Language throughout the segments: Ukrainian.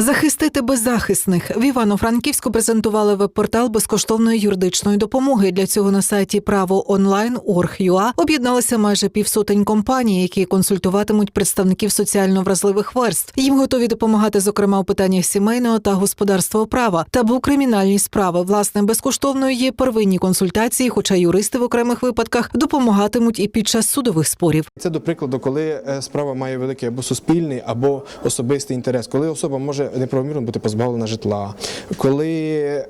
Захистити беззахисних в Івано-Франківську презентували веб-портал безкоштовної юридичної допомоги. Для цього на сайті право онлайн Орг.ua об'єдналися майже півсотень компаній, які консультуватимуть представників соціально вразливих верств. Їм готові допомагати, зокрема у питаннях сімейного та господарського права та кримінальні справи. Власне, безкоштовною є первинні консультації, хоча юристи в окремих випадках допомагатимуть і під час судових спорів. Це до прикладу, коли е, справа має великий або суспільний, або особистий інтерес, коли особа може неправомірно бути позбавлена житла, коли,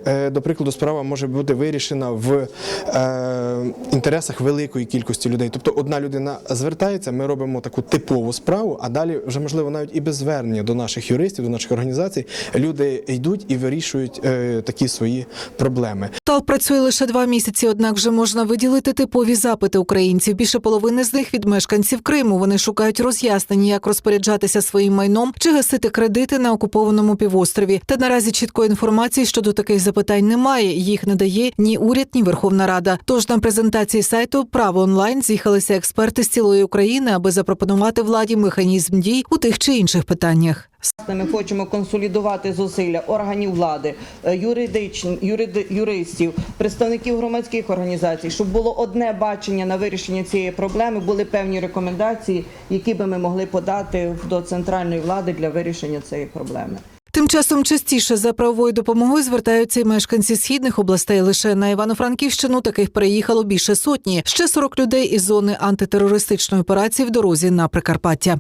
е, до прикладу, справа може бути вирішена в е, інтересах великої кількості людей. Тобто одна людина звертається, ми робимо таку типову справу, а далі вже можливо навіть і без звернення до наших юристів, до наших організацій, люди йдуть і вирішують е, такі свої проблеми. Тал працює лише два місяці, однак вже можна виділити типові запити українців. Більше половини з них від мешканців Криму. Вони шукають роз'яснення, як розпоряджатися своїм майном чи гасити кредити на окупованому півострові. Та наразі чіткої інформації щодо таких запитань немає. Їх не дає ні уряд, ні Верховна Рада. Тож на презентації сайту Право онлайн з'їхалися експерти з цілої України, аби запропонувати владі механізм дій у тих чи інших питаннях. Ми хочемо консолідувати зусилля органів влади, е, юридичн- юриди- юристів, представників громадських організацій, щоб було одне бачення на вирішення цієї проблеми, були певні рекомендації, які би ми могли подати до центральної влади для вирішення цієї проблеми. Тим часом частіше за правовою допомогою звертаються й мешканці східних областей. Лише на Івано-Франківщину таких переїхало більше сотні. Ще 40 людей із зони антитерористичної операції в дорозі на Прикарпаття.